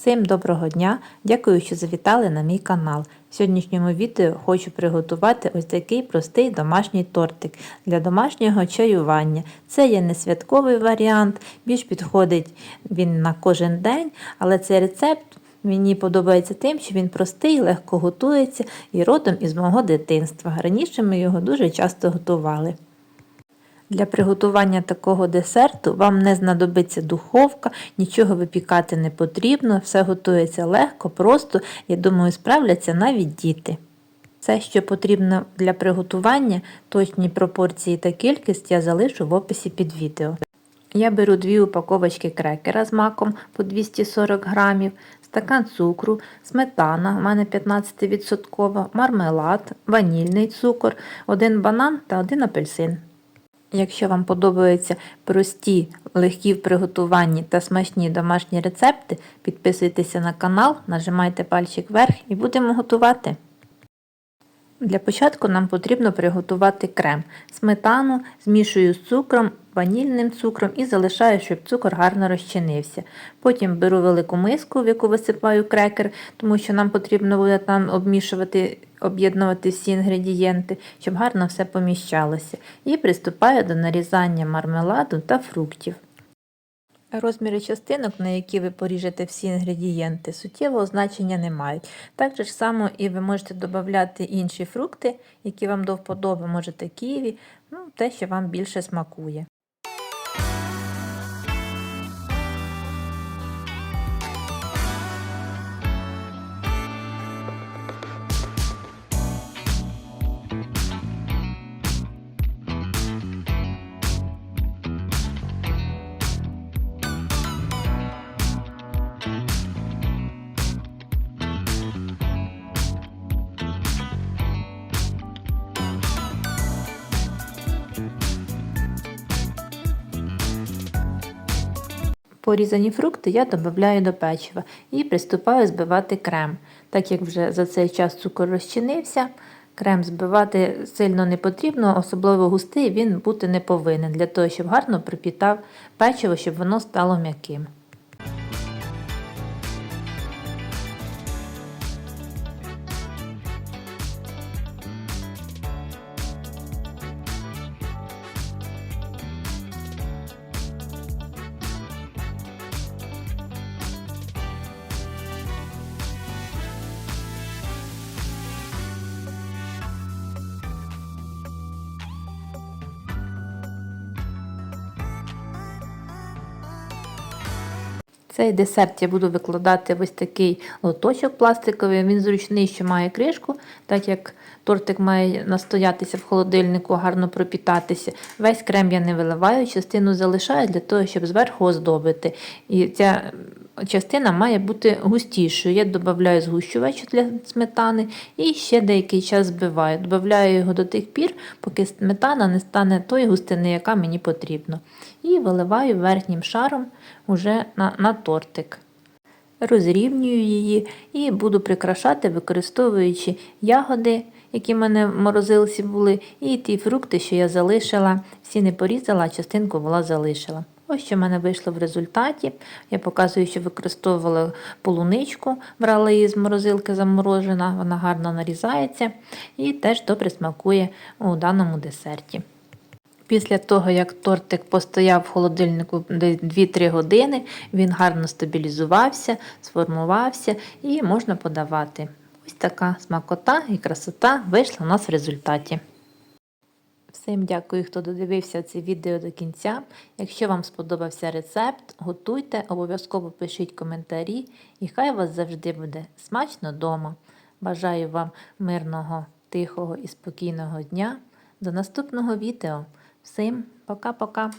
Всім доброго дня! Дякую, що завітали на мій канал. В сьогоднішньому відео хочу приготувати ось такий простий домашній тортик для домашнього чаювання. Це є не святковий варіант, більш підходить він на кожен день, але цей рецепт мені подобається тим, що він простий, легко готується і родом із мого дитинства. Раніше ми його дуже часто готували. Для приготування такого десерту вам не знадобиться духовка, нічого випікати не потрібно, все готується легко, просто, я думаю, справляться навіть діти. Все, що потрібно для приготування, точні пропорції та кількість я залишу в описі під відео. Я беру дві упаковочки крекера з маком по 240 грамів, стакан цукру, сметана, у мене 15%, мармелад, ванільний цукор, один банан та один апельсин. Якщо вам подобаються прості, легкі в приготуванні та смачні домашні рецепти, підписуйтеся на канал, нажимайте пальчик вверх і будемо готувати. Для початку нам потрібно приготувати крем. Сметану змішую з цукром, ванільним цукром і залишаю, щоб цукор гарно розчинився. Потім беру велику миску, в яку висипаю крекер, тому що нам потрібно буде там обмішувати, об'єднувати всі інгредієнти, щоб гарно все поміщалося. І приступаю до нарізання мармеладу та фруктів. Розміри частинок, на які ви поріжете всі інгредієнти, суттєвого значення не мають. Так же ж само і ви можете додати інші фрукти, які вам до вподоби, можете ківі, ну, те, що вам більше смакує. Порізані фрукти я додаю до печива і приступаю збивати крем. Так як вже за цей час цукор розчинився, крем збивати сильно не потрібно, особливо густий він бути не повинен, для того, щоб гарно припітав печиво, щоб воно стало м'яким. Цей десерт я буду викладати ось такий лоточок пластиковий. Він зручний, що має кришку, так як тортик має настоятися в холодильнику, гарно пропітатися. Весь крем я не виливаю, частину залишаю для того, щоб зверху оздобити. І ця частина має бути густішою. Я додаю згущувач для сметани і ще деякий час збиваю. Додаю його до тих пір, поки сметана не стане тої густини, яка мені потрібна. І виливаю верхнім шаром уже на, на тортик. Розрівнюю її і буду прикрашати, використовуючи ягоди, які в мене в морозилці були, і ті фрукти, що я залишила, всі не порізала, а частинку була залишила. Ось що в мене вийшло в результаті. Я показую, що використовувала полуничку, брала її з морозилки заморожена, вона гарно нарізається і теж добре смакує у даному десерті. Після того, як тортик постояв в холодильнику 2-3 години, він гарно стабілізувався, сформувався і можна подавати. Ось така смакота і красота вийшла у нас в результаті. Всім дякую, хто додивився це відео до кінця. Якщо вам сподобався рецепт, готуйте, обов'язково пишіть коментарі і хай вас завжди буде смачно вдома. Бажаю вам мирного, тихого і спокійного дня. До наступного відео. Всім пока-пока!